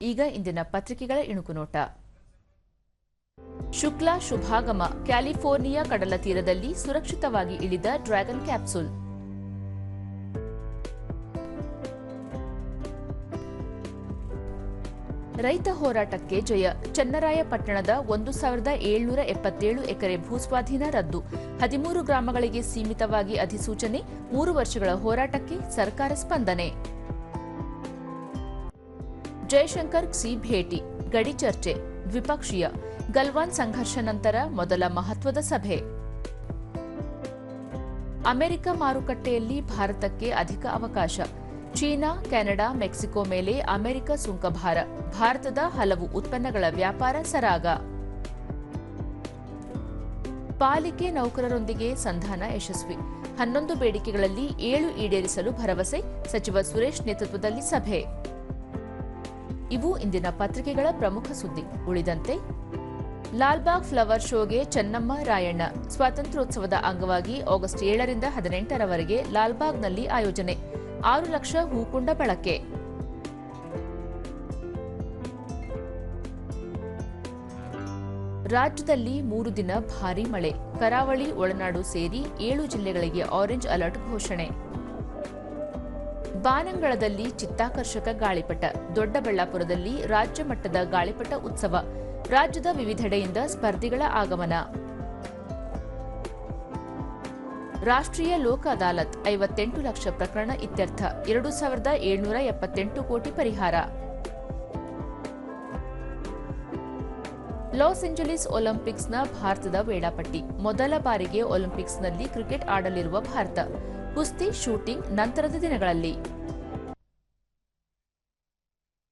ಈಗ ಇಂದಿನ ಪತ್ರಿಕೆಗಳ ಇಣುಕು ನೋಟ. ಶುಕ್ಲಾ ಶುಭಾಗಮ, ಕ್ಯಾಲಿಫೋರ್ನಿಯಾ ಕಡಲ ತೀರದಲ್ಲಿ ಸುರಕ್ಷಿತವಾಗಿ ಇಳಿದ ಡ್ರ್ಯಾಗನ್ ಕ್ಯಾಪ್ಸೂಲ್. ರೈತ ಹೋರಾಟಕ್ಕೆ ಜಯ, ಚನ್ನರಾಯಪಟ್ಟಣದ ಒಂದು ಸಾವಿರದ ಏಳ್ನೂರ ಎಪ್ಪತ್ತೇಳು ಎಕರೆ ಭೂಸ್ವಾಧೀನ ರದ್ದು. ಹದಿಮೂರು ಗ್ರಾಮಗಳಿಗೆ ಸೀಮಿತವಾಗಿ ಅಧಿಸೂಚನೆ, ಮೂರು ವರ್ಷಗಳ ಹೋರಾಟಕ್ಕೆ ಸರ್ಕಾರ ಸ್ಪಂದನೆ. ಜಯಶಂಕರ್ ಕ್ಸಿ ಭೇಟಿ, ಗಡಿ ಚರ್ಚೆ, ದ್ವಿಪಕ್ಷೀಯ, ಗಲ್ವಾನ್ ಸಂಘರ್ಷ ನಂತರ ಮೊದಲ ಮಹತ್ವದ ಸಭೆ. ಅಮೆರಿಕ ಮಾರುಕಟ್ಟೆಯಲ್ಲಿ ಭಾರತಕ್ಕೆ ಅಧಿಕ ಅವಕಾಶ. ಚೀನಾ, ಕೆನಡಾ, ಮೆಕ್ಸಿಕೋ ಮೇಲೆ ಅಮೆರಿಕ ಸುಂಕಭಾರ ಭಾರತದ ಹಲವು ಉತ್ಪನ್ನಗಳ ವ್ಯಾಪಾರ ಸರಾಗ. ಪಾಲಿಕೆ ನೌಕರರೊಂದಿಗೆ ಸಂಧಾನ ಯಶಸ್ವಿ. ಹನ್ನೊಂದು ಬೇಡಿಕೆಗಳಲ್ಲಿ ಏಳು ಈಡೇರಿಸಲು ಭರವಸೆ, ಸಚಿವ ಸುರೇಶ್ ನೇತೃತ್ವದಲ್ಲಿ ಸಭೆ. ಇವು ಇಂದಿನ ಪತ್ರಿಕೆಗಳ ಪ್ರಮುಖ ಸುದ್ದಿ. ಉಳಿದಂತೆ, ಲಾಲ್ಬಾಗ್ ಫ್ಲವರ್ ಶೋಗೆ ಚೆನ್ನಮ್ಮ ರಾಯಣ್ಣ. ಸ್ವಾತಂತ್ರ್ಯೋತ್ಸವದ ಅಂಗವಾಗಿ ಆಗಸ್ಟ್ ಏಳರಿಂದ ಹದಿನೆಂಟರವರೆಗೆ ಲಾಲ್ಬಾಗ್ನಲ್ಲಿ ಆಯೋಜನೆ. ಆರು ಲಕ್ಷ ಹೂಕುಂಡ ಬಳಕೆ. ರಾಜ್ಯದಲ್ಲಿ ಮೂರು ದಿನ ಭಾರೀ ಮಳೆ. ಕರಾವಳಿ, ಒಳನಾಡು ಸೇರಿ ಏಳು ಜಿಲ್ಲೆಗಳಿಗೆ ಆರೆಂಜ್ ಅಲರ್ಟ್ ಘೋಷಣೆ. ಬಾನಂಗಳದಲ್ಲಿ ಚಿತ್ತಾಕರ್ಷಕ ಗಾಳಿಪಟ, ದೊಡ್ಡಬಳ್ಳಾಪುರದಲ್ಲಿ ರಾಜ್ಯ ಮಟ್ಟದ ಗಾಳಿಪಟ ಉತ್ಸವ, ರಾಜ್ಯದ ವಿವಿಧೆಡೆಯಿಂದ ಸ್ಪರ್ಧಿಗಳ ಆಗಮನ. ರಾಷ್ಟ್ರೀಯ ಲೋಕ ಅದಾಲತ್ ಐವತ್ತೆಂಟು ಲಕ್ಷ ಪ್ರಕರಣ ಇತ್ಯರ್ಥ, ಎರಡು ಸಾವಿರದ ಏಳ್ನೂರ ಎಪ್ಪತ್ತೆಂಟು ಕೋಟಿ ಪರಿಹಾರ. ಲಾಸ್ ಏಂಜಲೀಸ್ ಒಲಿಂಪಿಕ್ಸ್ನ ಭಾರತದ ವೇಳಾಪಟ್ಟಿ, ಮೊದಲ ಬಾರಿಗೆ ಒಲಿಂಪಿಕ್ಸ್ನಲ್ಲಿ ಕ್ರಿಕೆಟ್ ಆಡಲಿರುವ ಭಾರತ. ಕುಸ್ತಿ ಶೂಟಿಂಗ್ ನಂತರದ ದಿನಗಳಲ್ಲಿ.